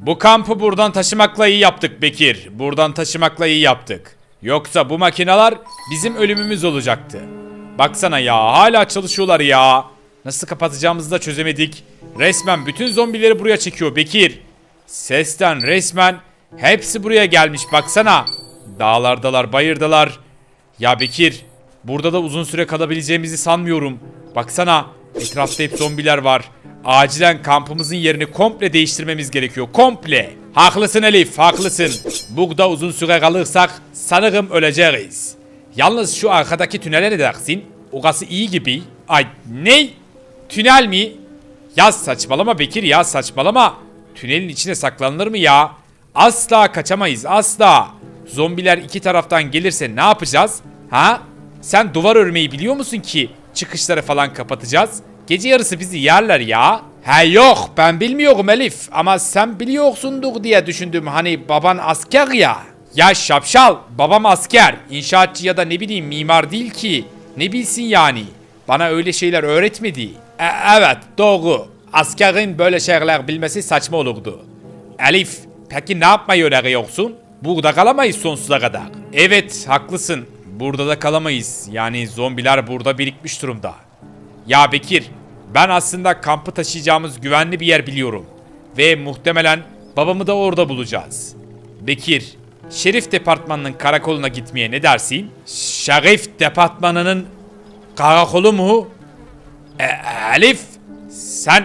Bu kampı buradan taşımakla iyi yaptık Bekir. Buradan taşımakla iyi yaptık. Yoksa bu makineler bizim ölümümüz olacaktı. Baksana ya hala çalışıyorlar ya. Nasıl kapatacağımızı da çözemedik. Resmen bütün zombileri buraya çekiyor Bekir. Sesten resmen hepsi buraya gelmiş baksana. Dağlardalar, bayırdalar. Ya Bekir, burada da uzun süre kalabileceğimizi sanmıyorum. Baksana, etrafta hep zombiler var. Acilen kampımızın yerini komple değiştirmemiz gerekiyor. Komple. Haklısın Elif, haklısın. Burada uzun süre kalırsak sanırım öleceğiz. Yalnız şu arkadaki tünele ne dersin? Orası iyi gibi. Ay ne? Tünel mi? Ya saçmalama Bekir ya saçmalama. Tünelin içine saklanılır mı ya? Asla kaçamayız asla. Zombiler iki taraftan gelirse ne yapacağız? Ha? Sen duvar örmeyi biliyor musun ki çıkışları falan kapatacağız? Gece yarısı bizi yerler ya. He yok ben bilmiyorum Elif ama sen biliyorsundur diye düşündüm hani baban asker ya. Ya şapşal babam asker inşaatçı ya da ne bileyim mimar değil ki. Ne bilsin yani bana öyle şeyler öğretmedi. E, evet doğru askerin böyle şeyler bilmesi saçma olurdu. Elif, peki ne yapmayı öneriyorsun? Burada kalamayız sonsuza kadar. Evet, haklısın. Burada da kalamayız. Yani zombiler burada birikmiş durumda. Ya Bekir, ben aslında kampı taşıyacağımız güvenli bir yer biliyorum. Ve muhtemelen babamı da orada bulacağız. Bekir, Şerif Departmanı'nın karakoluna gitmeye ne dersin? Şerif Departmanı'nın karakolu mu? E, Elif, sen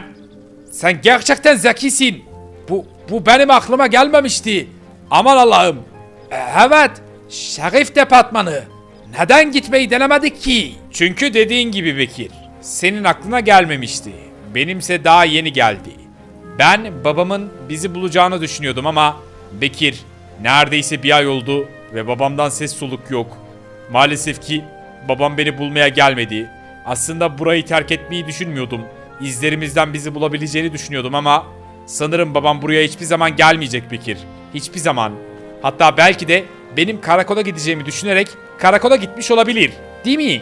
sen gerçekten zekisin. Bu, bu benim aklıma gelmemişti. Aman Allah'ım. E, Evet, şerif departmanı. Neden gitmeyi denemedik ki? Çünkü dediğin gibi Bekir. Senin aklına gelmemişti. Benimse daha yeni geldi. Ben babamın bizi bulacağını düşünüyordum ama Bekir neredeyse bir ay oldu ve babamdan ses soluk yok. Maalesef ki babam beni bulmaya gelmedi. Aslında burayı terk etmeyi düşünmüyordum. İzlerimizden bizi bulabileceğini düşünüyordum ama sanırım babam buraya hiçbir zaman gelmeyecek Bekir. Hiçbir zaman. Hatta belki de benim karakola gideceğimi düşünerek karakola gitmiş olabilir. Değil mi?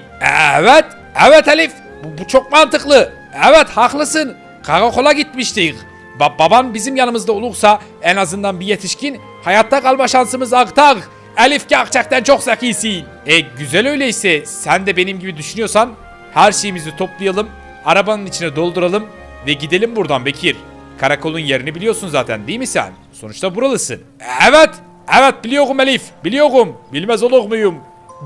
Evet. Evet Elif. Bu, bu çok mantıklı. Evet haklısın. Karakola gitmiştik. Ba- baban bizim yanımızda olursa en azından bir yetişkin hayatta kalma şansımız artar. Elif gerçekten çok zekisin. E güzel öyleyse sen de benim gibi düşünüyorsan her şeyimizi toplayalım, arabanın içine dolduralım ve gidelim buradan Bekir. Karakolun yerini biliyorsun zaten değil mi sen? Sonuçta buralısın. Evet, evet biliyorum Elif, biliyorum. Bilmez olur muyum?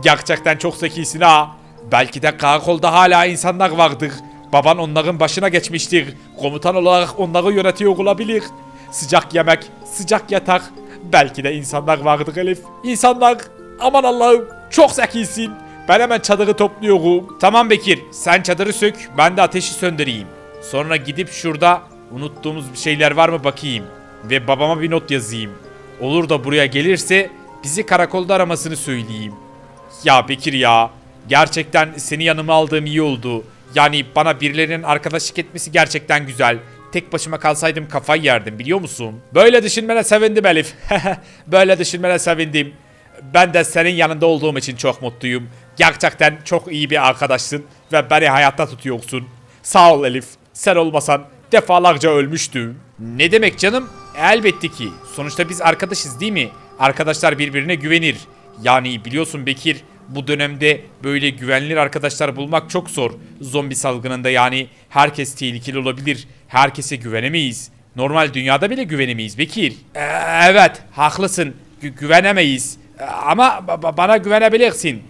Gerçekten çok zekisin ha. Belki de karakolda hala insanlar vardır. Baban onların başına geçmiştir. Komutan olarak onları yönetiyor olabilir. Sıcak yemek, sıcak yatak. Belki de insanlar vardır Elif. İnsanlar. Aman Allah'ım çok zekisin. Ben hemen çadırı topluyorum. Tamam Bekir sen çadırı sök ben de ateşi söndüreyim. Sonra gidip şurada unuttuğumuz bir şeyler var mı bakayım. Ve babama bir not yazayım. Olur da buraya gelirse bizi karakolda aramasını söyleyeyim. Ya Bekir ya. Gerçekten seni yanıma aldığım iyi oldu. Yani bana birilerinin arkadaşlık etmesi gerçekten güzel. Tek başıma kalsaydım kafayı yerdim biliyor musun? Böyle düşünmene sevindim Elif. Böyle düşünmene sevindim. Ben de senin yanında olduğum için çok mutluyum. Gerçekten çok iyi bir arkadaşsın ve beni hayatta tutuyorsun. Sağ ol Elif. Sen olmasan defalarca ölmüştüm. Ne demek canım? Elbette ki. Sonuçta biz arkadaşız değil mi? Arkadaşlar birbirine güvenir. Yani biliyorsun Bekir bu dönemde böyle güvenilir arkadaşlar bulmak çok zor. Zombi salgınında yani herkes tehlikeli olabilir. Herkese güvenemeyiz. Normal dünyada bile güvenemeyiz Bekir. Ee, evet haklısın. Gü- güvenemeyiz. Ee, Ama ba- ba- bana güvenebilirsin.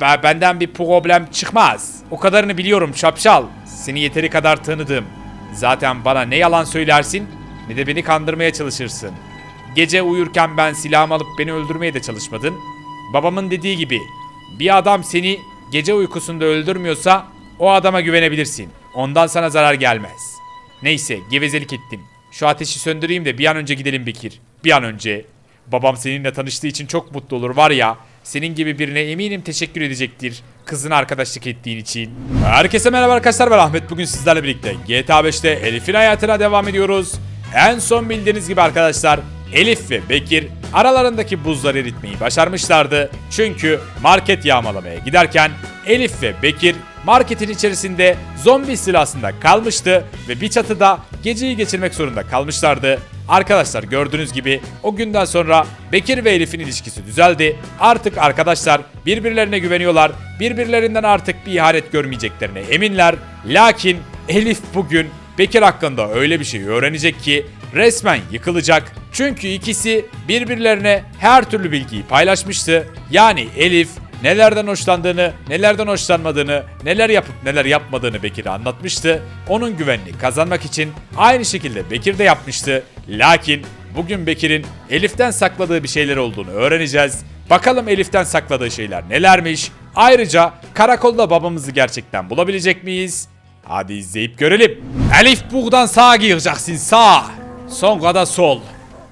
Be- benden bir problem çıkmaz. O kadarını biliyorum şapşal. Seni yeteri kadar tanıdım. Zaten bana ne yalan söylersin ne de beni kandırmaya çalışırsın. Gece uyurken ben silahımı alıp beni öldürmeye de çalışmadın. Babamın dediği gibi bir adam seni gece uykusunda öldürmüyorsa o adama güvenebilirsin. Ondan sana zarar gelmez. Neyse gevezelik ettim. Şu ateşi söndüreyim de bir an önce gidelim Bekir. Bir an önce. Babam seninle tanıştığı için çok mutlu olur var ya. Senin gibi birine eminim teşekkür edecektir. Kızına arkadaşlık ettiğin için. Herkese merhaba arkadaşlar ben Ahmet. Bugün sizlerle birlikte GTA 5'te Elif'in hayatına devam ediyoruz. En son bildiğiniz gibi arkadaşlar Elif ve Bekir aralarındaki buzları eritmeyi başarmışlardı. Çünkü market yağmalamaya giderken Elif ve Bekir marketin içerisinde zombi istilasında kalmıştı ve bir çatıda geceyi geçirmek zorunda kalmışlardı. Arkadaşlar gördüğünüz gibi o günden sonra Bekir ve Elif'in ilişkisi düzeldi. Artık arkadaşlar birbirlerine güveniyorlar. Birbirlerinden artık bir ihanet görmeyeceklerine eminler. Lakin Elif bugün Bekir hakkında öyle bir şey öğrenecek ki resmen yıkılacak. Çünkü ikisi birbirlerine her türlü bilgiyi paylaşmıştı. Yani Elif nelerden hoşlandığını, nelerden hoşlanmadığını, neler yapıp neler yapmadığını Bekir'e anlatmıştı. Onun güvenini kazanmak için aynı şekilde Bekir de yapmıştı. Lakin bugün Bekir'in Elif'ten sakladığı bir şeyler olduğunu öğreneceğiz. Bakalım Elif'ten sakladığı şeyler nelermiş? Ayrıca karakolda babamızı gerçekten bulabilecek miyiz? Hadi izleyip görelim. Elif buradan sağa gireceksin sağ. Sonra da sol.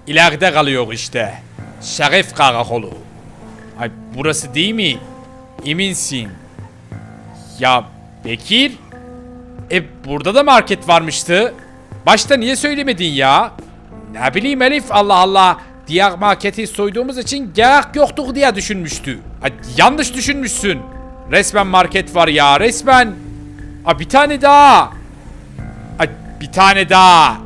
İleride kalıyor işte. Şerif karakolu. Ay burası değil mi? Eminsin. Ya Bekir? E burada da market varmıştı. Başta niye söylemedin ya? Ne bileyim Elif Allah Allah. Diğer marketi soyduğumuz için gerek yoktur diye düşünmüştü. Ay, yanlış düşünmüşsün. Resmen market var ya resmen. Aa, bir tane daha. Ay, bir tane daha.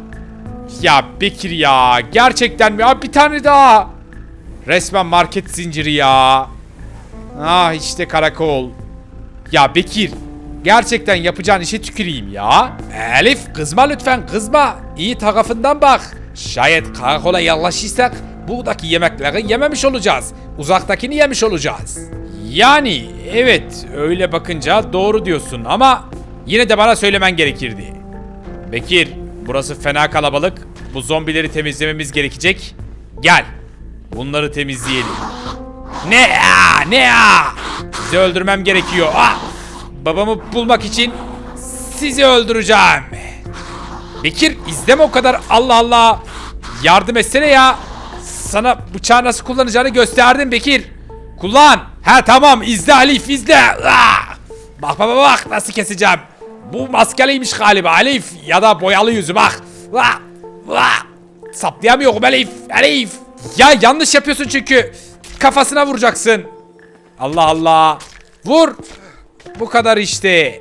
Ya Bekir ya gerçekten mi? Aa, bir tane daha. Resmen market zinciri ya. Ah işte karakol. Ya Bekir. Gerçekten yapacağın işe tüküreyim ya. Elif kızma lütfen kızma. İyi tarafından bak. Şayet karakola yaklaşırsak buradaki yemekleri yememiş olacağız. Uzaktakini yemiş olacağız. Yani evet öyle bakınca doğru diyorsun ama yine de bana söylemen gerekirdi. Bekir burası fena kalabalık. Bu zombileri temizlememiz gerekecek. Gel. Bunları temizleyelim. Ne ya? Ne ya? Sizi öldürmem gerekiyor. Ah! Babamı bulmak için sizi öldüreceğim. Bekir izleme o kadar. Allah Allah. Yardım etsene ya. Sana bıçağı nasıl kullanacağını gösterdim Bekir. Kullan. Ha tamam izle Alif izle. Ah! Bak bak bak nasıl keseceğim. Bu maskeliymiş galiba Alif ya da boyalı yüzü bak. Ah! Ah! Saplayamıyorum Elif. Elif. Ya yanlış yapıyorsun çünkü. Kafasına vuracaksın. Allah Allah. Vur. Bu kadar işte.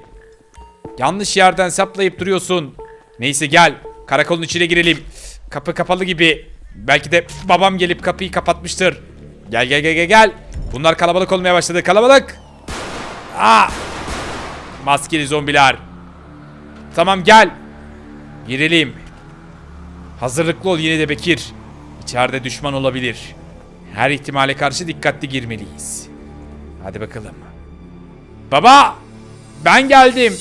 Yanlış yerden saplayıp duruyorsun. Neyse gel. Karakolun içine girelim. Kapı kapalı gibi. Belki de babam gelip kapıyı kapatmıştır. Gel gel gel gel gel. Bunlar kalabalık olmaya başladı. Kalabalık. Aa. Maskeli zombiler. Tamam gel. Girelim. Hazırlıklı ol yine de Bekir. İçeride düşman olabilir. Her ihtimale karşı dikkatli girmeliyiz. Hadi bakalım. Baba! Ben geldim.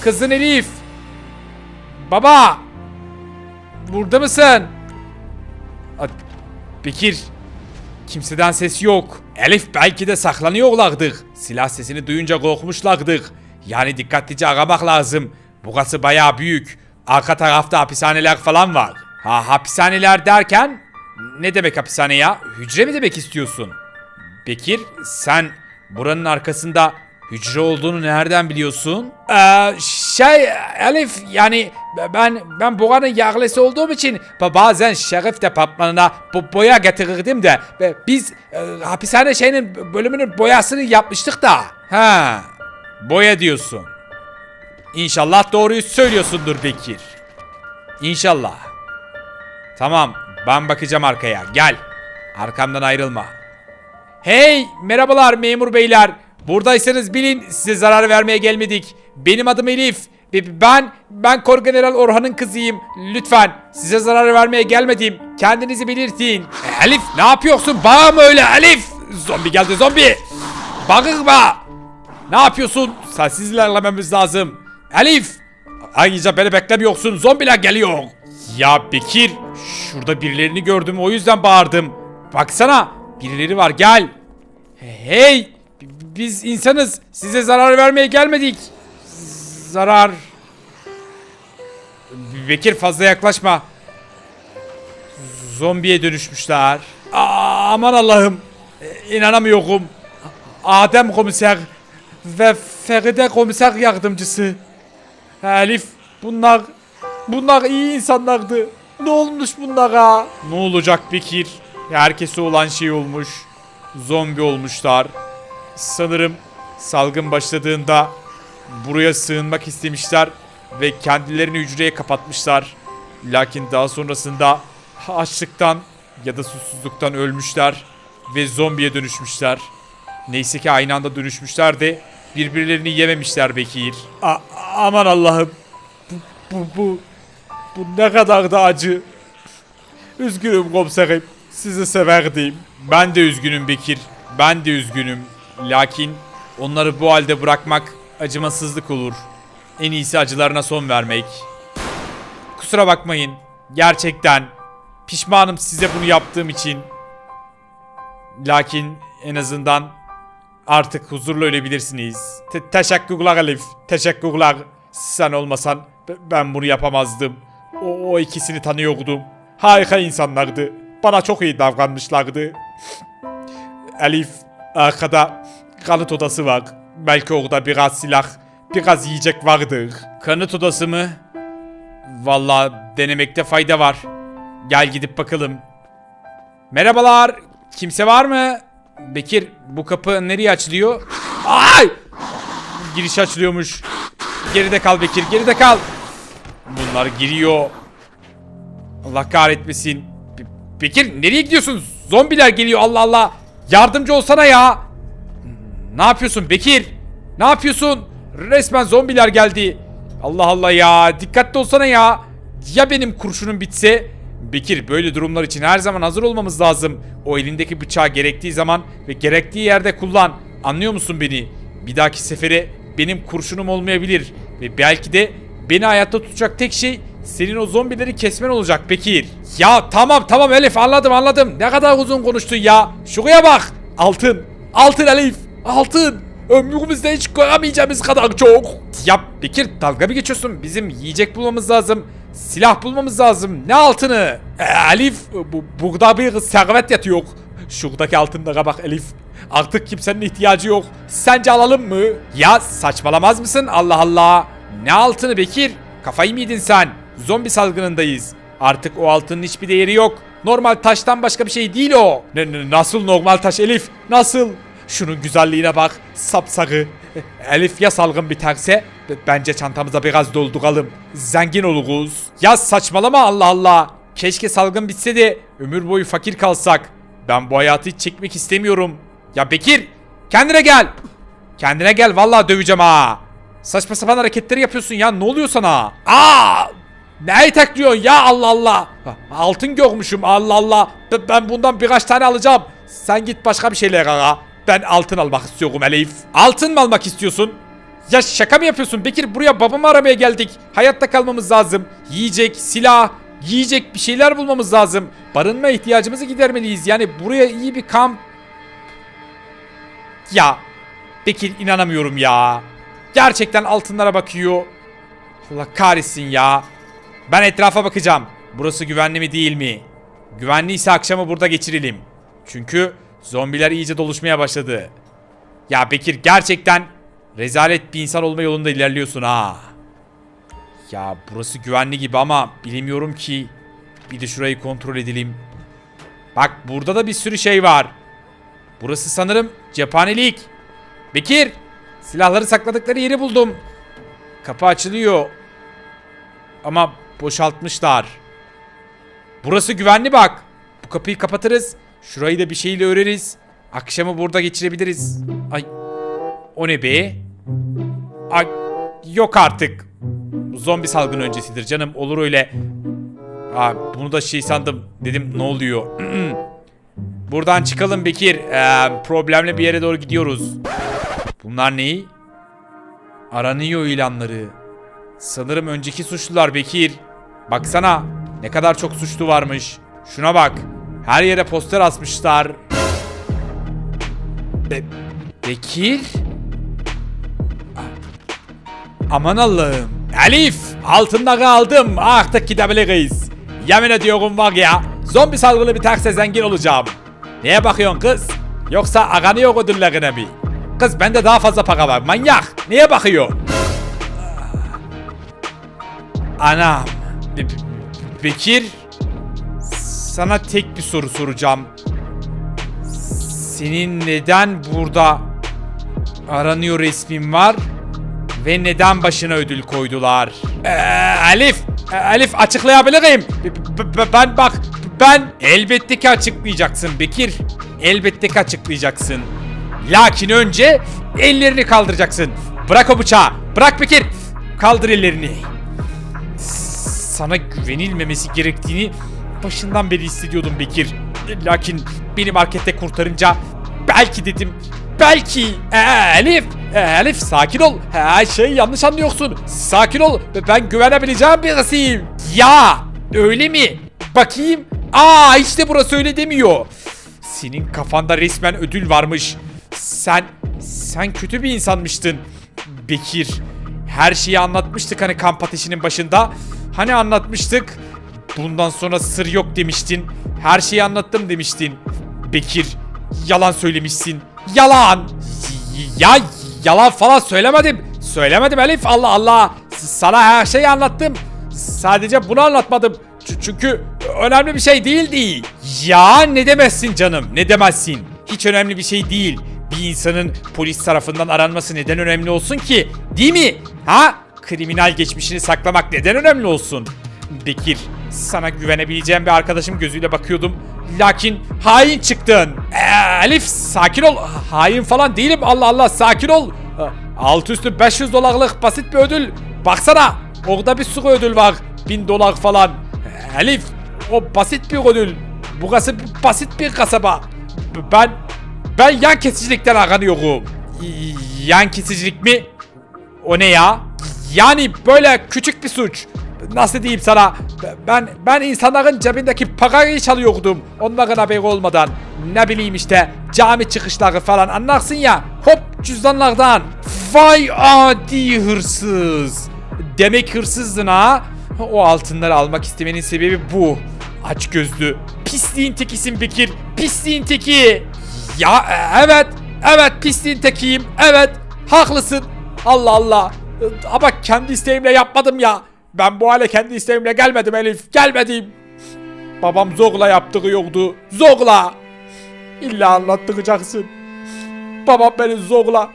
Kızın Elif. Baba! Burada mısın? Bekir. Kimseden ses yok. Elif belki de saklanıyorlardır. Silah sesini duyunca korkmuşlardır. Yani dikkatlice aramak lazım. Burası bayağı büyük. Arka tarafta hapishaneler falan var. Ha hapishaneler derken ne demek hapishane ya? Hücre mi demek istiyorsun? Bekir sen buranın arkasında hücre olduğunu nereden biliyorsun? Ee, şey Elif yani ben ben buranın yerlisi olduğum için ba- bazen şerif departmanına bu boya getirirdim de biz e, hapishane şeyinin bölümünün boyasını yapmıştık da. Ha boya diyorsun. İnşallah doğruyu söylüyorsundur Bekir. İnşallah. Tamam, ben bakacağım arkaya. Gel. Arkamdan ayrılma. Hey, merhabalar memur beyler. Buradaysanız bilin size zarar vermeye gelmedik. Benim adım Elif. Ben, ben Kor General Orhan'ın kızıyım. Lütfen size zarar vermeye gelmedim. Kendinizi belirtin. Elif ne yapıyorsun? Bağırma öyle Elif. Zombi geldi zombi. Bağırma. Ne yapıyorsun? Sensiz ilerlememiz lazım. Elif! Ayrıca beni beklemiyorsun. Zombiler geliyor. Ya Bekir, şurada birilerini gördüm o yüzden bağırdım. Baksana, birileri var gel. Hey, biz insanız. Size zarar vermeye gelmedik. Zarar. Bekir fazla yaklaşma. Zombiye dönüşmüşler. Aman Allah'ım. E, İnanamıyorum. Adem komiser ve Feride komiser yardımcısı. Elif bunlar bunlar iyi insanlardı. Ne olmuş bunlara? Ne olacak Bekir? Herkese olan şey olmuş. Zombi olmuşlar. Sanırım salgın başladığında buraya sığınmak istemişler ve kendilerini hücreye kapatmışlar. Lakin daha sonrasında açlıktan ya da susuzluktan ölmüşler ve zombiye dönüşmüşler. Neyse ki aynı anda dönüşmüşler de birbirlerini yememişler Bekir. A- aman Allah'ım. Bu, bu, bu, bu ne kadar da acı. Üzgünüm komiserim. Sizi severdim. Ben de üzgünüm Bekir. Ben de üzgünüm. Lakin onları bu halde bırakmak acımasızlık olur. En iyisi acılarına son vermek. Kusura bakmayın. Gerçekten pişmanım size bunu yaptığım için. Lakin en azından artık huzurlu ölebilirsiniz. Te- teşekkürler Elif. Teşekkürler. Sen olmasan ben bunu yapamazdım. O, o ikisini tanıyordum. Harika insanlardı. Bana çok iyi davranmışlardı. Elif arkada kanıt odası var. Belki orada biraz silah, biraz yiyecek vardır. Kanıt odası mı? Vallahi denemekte fayda var. Gel gidip bakalım. Merhabalar. Kimse var mı? Bekir bu kapı nereye açılıyor? Ay! Giriş açılıyormuş. Geride kal Bekir, geride kal. Bunlar giriyor. Allah kahretmesin. Be- Bekir nereye gidiyorsun? Zombiler geliyor Allah Allah. Yardımcı olsana ya. Ne yapıyorsun Bekir? Ne yapıyorsun? Resmen zombiler geldi. Allah Allah ya. Dikkatli olsana ya. Ya benim kurşunum bitse? Bekir böyle durumlar için her zaman hazır olmamız lazım. O elindeki bıçağı gerektiği zaman ve gerektiği yerde kullan. Anlıyor musun beni? Bir dahaki sefere benim kurşunum olmayabilir. Ve belki de beni hayatta tutacak tek şey senin o zombileri kesmen olacak Bekir. Ya tamam tamam Elif anladım anladım. Ne kadar uzun konuştun ya. Şuraya bak. Altın. Altın Elif. Altın. Ömrümüzde hiç koyamayacağımız kadar çok. Ya Bekir dalga mı geçiyorsun? Bizim yiyecek bulmamız lazım. Silah bulmamız lazım. Ne altını? E, Elif bu, burada bir servet yatıyor. Şuradaki altınlara bak Elif. Artık kimsenin ihtiyacı yok. Sence alalım mı? Ya saçmalamaz mısın? Allah Allah. Ne altını Bekir? Kafayı mı yedin sen? Zombi salgınındayız. Artık o altının hiçbir değeri yok. Normal taştan başka bir şey değil o. Ne- nasıl normal taş Elif? Nasıl? Şunun güzelliğine bak. Sapsarı. Elif ya salgın biterse bence çantamıza biraz dolduralım. Zengin oluruz. Ya saçmalama Allah Allah. Keşke salgın bitse de ömür boyu fakir kalsak. Ben bu hayatı hiç çekmek istemiyorum. Ya Bekir kendine gel. Kendine gel vallahi döveceğim ha. Saçma sapan hareketleri yapıyorsun ya ne oluyor sana? Aa! Neyi tekliyorsun ya Allah Allah. Altın görmüşüm Allah Allah. Ben bundan birkaç tane alacağım. Sen git başka bir şeyler ara. Ben altın almak istiyorum Elif. Altın mı almak istiyorsun? Ya şaka mı yapıyorsun Bekir? Buraya babamı aramaya geldik. Hayatta kalmamız lazım. Yiyecek, silah, yiyecek bir şeyler bulmamız lazım. Barınma ihtiyacımızı gidermeliyiz. Yani buraya iyi bir kamp... Ya Bekir inanamıyorum ya. Gerçekten altınlara bakıyor. Allah kahretsin ya. Ben etrafa bakacağım. Burası güvenli mi değil mi? Güvenliyse akşamı burada geçirelim. Çünkü zombiler iyice doluşmaya başladı. Ya Bekir gerçekten rezalet bir insan olma yolunda ilerliyorsun ha. Ya burası güvenli gibi ama bilemiyorum ki. Bir de şurayı kontrol edelim. Bak burada da bir sürü şey var. Burası sanırım cephanelik. Bekir! Silahları sakladıkları yeri buldum. Kapı açılıyor. Ama boşaltmışlar. Burası güvenli bak. Bu kapıyı kapatırız. Şurayı da bir şeyle öreriz. Akşamı burada geçirebiliriz. Ay. O ne be? Ay. Yok artık. Zombi salgın öncesidir canım. Olur öyle. Aa, bunu da şey sandım. Dedim ne oluyor? Buradan çıkalım Bekir. Ee, problemli bir yere doğru gidiyoruz. Bunlar neyi? Aranıyor ilanları. Sanırım önceki suçlular Bekir. Baksana ne kadar çok suçlu varmış. Şuna bak. Her yere poster asmışlar. Be- Bekir? Aman Allah'ım. Elif altında aldım. Artık gidebiliriz. Yemin ediyorum var ya. Zombi salgını biterse zengin olacağım. Neye bakıyorsun kız? Yoksa aranıyor ödüllerine mi? Kız bende daha fazla para var. Manyak. Niye bakıyor? Anam. Be- Be- Bekir. Sana tek bir soru soracağım. Senin neden burada aranıyor resmin var? Ve neden başına ödül koydular? Ee, Elif, e, Elif açıklayabilirim. Ben bak, Ben elbette ki açıklayacaksın Bekir. Elbette ki açıklayacaksın. Lakin önce ellerini kaldıracaksın. Bırak o bıçağı. Bırak Bekir. Kaldır ellerini. Sana güvenilmemesi gerektiğini başından beri hissediyordum Bekir. Lakin beni markette kurtarınca belki dedim. Belki. Ee, Elif. Ee, Elif sakin ol. Her şey yanlış anlıyorsun. Sakin ol. Ben güvenebileceğim birisiyim. Ya öyle mi? Bakayım. Aa işte burası öyle demiyor. Senin kafanda resmen ödül varmış. Sen sen kötü bir insanmıştın. Bekir. Her şeyi anlatmıştık hani kamp ateşinin başında. Hani anlatmıştık. Bundan sonra sır yok demiştin. Her şeyi anlattım demiştin. Bekir, yalan söylemişsin. Yalan. Ya yalan falan söylemedim. Söylemedim Elif. Allah Allah. Sana her şeyi anlattım. Sadece bunu anlatmadım. Ç- Çünkü önemli bir şey değildi. Ya ne demezsin canım? Ne demezsin? Hiç önemli bir şey değil. Bir insanın polis tarafından aranması neden önemli olsun ki? Değil mi? Ha? Kriminal geçmişini saklamak neden önemli olsun? Bekir, sana güvenebileceğim bir arkadaşım gözüyle bakıyordum. Lakin hain çıktın. Ee, Elif sakin ol. Hain falan değilim. Allah Allah sakin ol. Alt üstü 500 dolarlık basit bir ödül. Baksana orada bir sürü ödül var. 1000 dolar falan. Elif o basit bir ödül. Burası basit bir kasaba. Ben ben yan kesicilikten aranıyorum. Yan kesicilik mi? O ne ya? Yani böyle küçük bir suç. Nasıl diyeyim sana? Ben ben insanların cebindeki parayı çalıyordum. Onların haberi olmadan. Ne bileyim işte cami çıkışları falan anlarsın ya. Hop cüzdanlardan. Vay adi hırsız. Demek hırsızdın ha? O altınları almak istemenin sebebi bu. Aç gözlü. Pisliğin tekisin Bekir. Pisliğin teki. Ya evet. Evet pisliğin tekiyim. Evet. Haklısın. Allah Allah. Ama kendi isteğimle yapmadım ya. Ben bu hale kendi isteğimle gelmedim Elif. Gelmedim. Babam zorla yaptırıyordu. Zorla. İlla anlattıracaksın. Babam beni zorla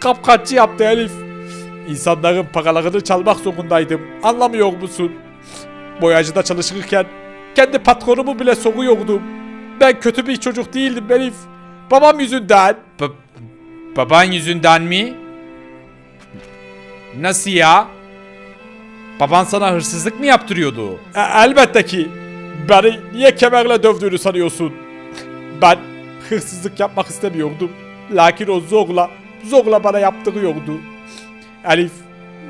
kapkaççı yaptı Elif. İnsanların paralarını çalmak zorundaydım. Anlamıyor musun? Boyacıda çalışırken kendi patronumu bile sokuyordum. Ben kötü bir çocuk değildim Elif. Babam yüzünden. baban yüzünden mi? Nasıl ya? Baban sana hırsızlık mı yaptırıyordu? E, elbette ki. Beni niye kemerle dövdüğünü sanıyorsun? Ben hırsızlık yapmak istemiyordum. Lakin o zorla, zorla bana yaptırıyordu. Elif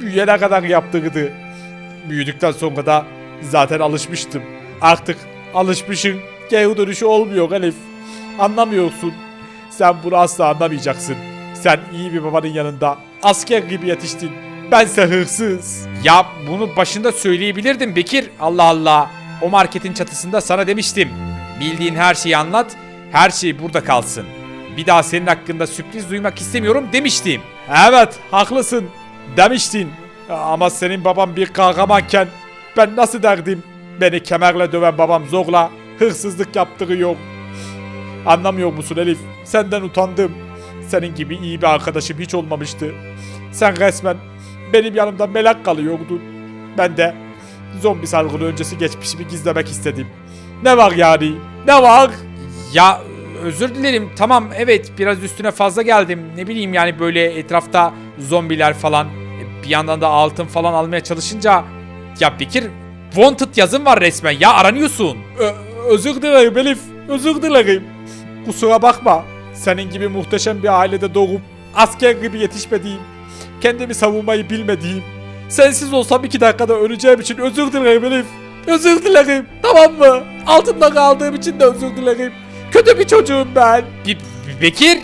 büyüyene kadar yaptırdı. Büyüdükten sonra da zaten alışmıştım. Artık alışmışın geri dönüşü olmuyor Elif. Anlamıyorsun. Sen bunu asla anlamayacaksın. Sen iyi bir babanın yanında asker gibi yetiştin. Bense hırsız. Ya bunu başında söyleyebilirdim Bekir. Allah Allah. O marketin çatısında sana demiştim. Bildiğin her şeyi anlat. Her şey burada kalsın. Bir daha senin hakkında sürpriz duymak istemiyorum demiştim. Evet haklısın demiştin. Ama senin baban bir kahramanken ben nasıl derdim? Beni kemerle döven babam zorla hırsızlık yaptırıyor. Anlamıyor musun Elif? Senden utandım. Senin gibi iyi bir arkadaşım hiç olmamıştı. Sen resmen benim yanımda melek kalıyordun. Ben de zombi salgını öncesi geçmişimi gizlemek istedim. Ne var yani? Ne var? Ya özür dilerim. Tamam evet biraz üstüne fazla geldim. Ne bileyim yani böyle etrafta zombiler falan. Bir yandan da altın falan almaya çalışınca ya Bekir Wanted yazın var resmen ya aranıyorsun. özür dilerim Elif. Özür dilerim. Kusura bakma. Senin gibi muhteşem bir ailede doğup asker gibi yetişmediğim, kendimi savunmayı bilmediğim, sensiz olsam iki dakikada öleceğim için özür dilerim Elif. Özür dilerim. Tamam mı? Altında kaldığım için de özür dilerim. Kötü bir çocuğum ben. Bekir?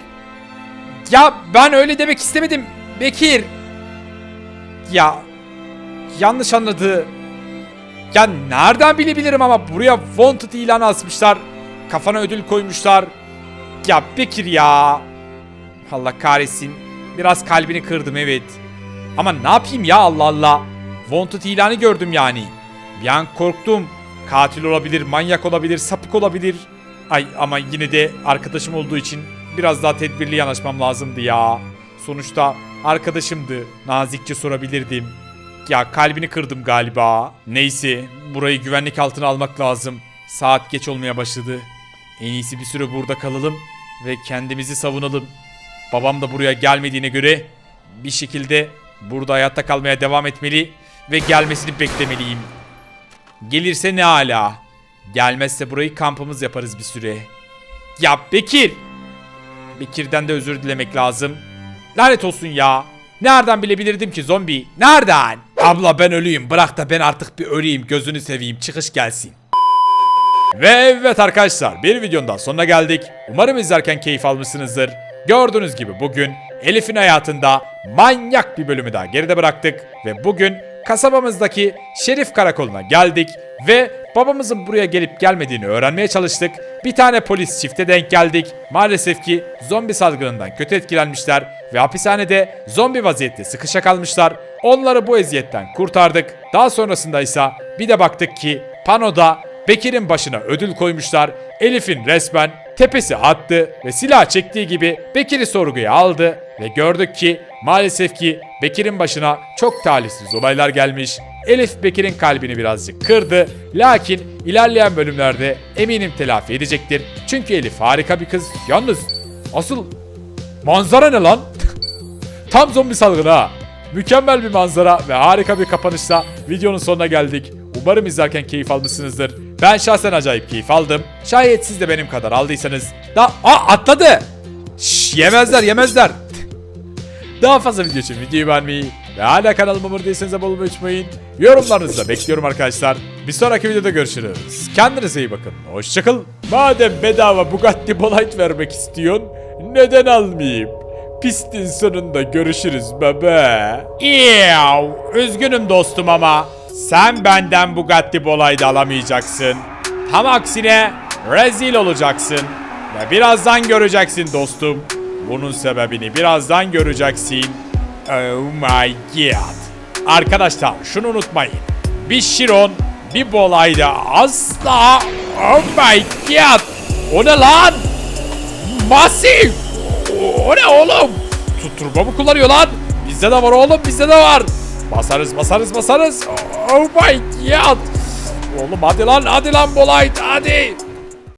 Ya ben öyle demek istemedim. Bekir. Ya yanlış anladı. Ya nereden bilebilirim ama buraya wanted ilanı asmışlar. Kafana ödül koymuşlar. Ya Bekir ya. Allah kahretsin. Biraz kalbini kırdım evet. Ama ne yapayım ya Allah Allah. Wanted ilanı gördüm yani. Bir an korktum. Katil olabilir, manyak olabilir, sapık olabilir. Ay ama yine de arkadaşım olduğu için biraz daha tedbirli yanaşmam lazımdı ya. Sonuçta arkadaşımdı. Nazikçe sorabilirdim. Ya kalbini kırdım galiba. Neyse burayı güvenlik altına almak lazım. Saat geç olmaya başladı. En iyisi bir süre burada kalalım ve kendimizi savunalım. Babam da buraya gelmediğine göre bir şekilde burada hayatta kalmaya devam etmeli ve gelmesini beklemeliyim. Gelirse ne ala. Gelmezse burayı kampımız yaparız bir süre. Ya Bekir! Bekir'den de özür dilemek lazım. Lanet olsun ya. Nereden bilebilirdim ki zombi? Nereden? Abla ben ölüyüm. Bırak da ben artık bir öleyim. Gözünü seveyim. Çıkış gelsin. Ve evet arkadaşlar bir videonun daha sonuna geldik. Umarım izlerken keyif almışsınızdır. Gördüğünüz gibi bugün Elif'in hayatında manyak bir bölümü daha geride bıraktık. Ve bugün kasabamızdaki Şerif Karakolu'na geldik. Ve babamızın buraya gelip gelmediğini öğrenmeye çalıştık. Bir tane polis çifte denk geldik. Maalesef ki zombi salgınından kötü etkilenmişler. Ve hapishanede zombi vaziyette sıkışa kalmışlar. Onları bu eziyetten kurtardık. Daha sonrasında ise bir de baktık ki panoda Bekir'in başına ödül koymuşlar. Elif'in resmen tepesi attı ve silah çektiği gibi Bekir'i sorguya aldı ve gördük ki maalesef ki Bekir'in başına çok talihsiz olaylar gelmiş. Elif Bekir'in kalbini birazcık kırdı. Lakin ilerleyen bölümlerde eminim telafi edecektir. Çünkü Elif harika bir kız. Yalnız asıl manzara ne lan? Tam zombi salgını ha. Mükemmel bir manzara ve harika bir kapanışla videonun sonuna geldik. Umarım izlerken keyif almışsınızdır. Ben şahsen acayip keyif aldım. Şayet siz de benim kadar aldıysanız da Aa atladı. Şş, yemezler yemezler. Daha fazla video için videoyu beğenmeyi ve hala kanalıma abone değilseniz abone olmayı unutmayın. Yorumlarınızı da bekliyorum arkadaşlar. Bir sonraki videoda görüşürüz. Kendinize iyi bakın. Hoşçakalın. Madem bedava Bugatti Bolide vermek istiyorsun, neden almayayım? Pistin sonunda görüşürüz bebe. Yav, üzgünüm dostum ama sen benden Bugatti Bolide alamayacaksın. Tam aksine rezil olacaksın. Ve birazdan göreceksin dostum. Bunun sebebini birazdan göreceksin. Oh my god. Arkadaşlar şunu unutmayın. Bir Chiron, bir Bolayda asla... Oh my god. O ne lan? Masif. O ne oğlum? Tutturma mı kullanıyor lan? Bizde de var oğlum bizde de var. Basarız basarız basarız. Oh my god. Oğlum hadi lan hadi lan Bolayt hadi.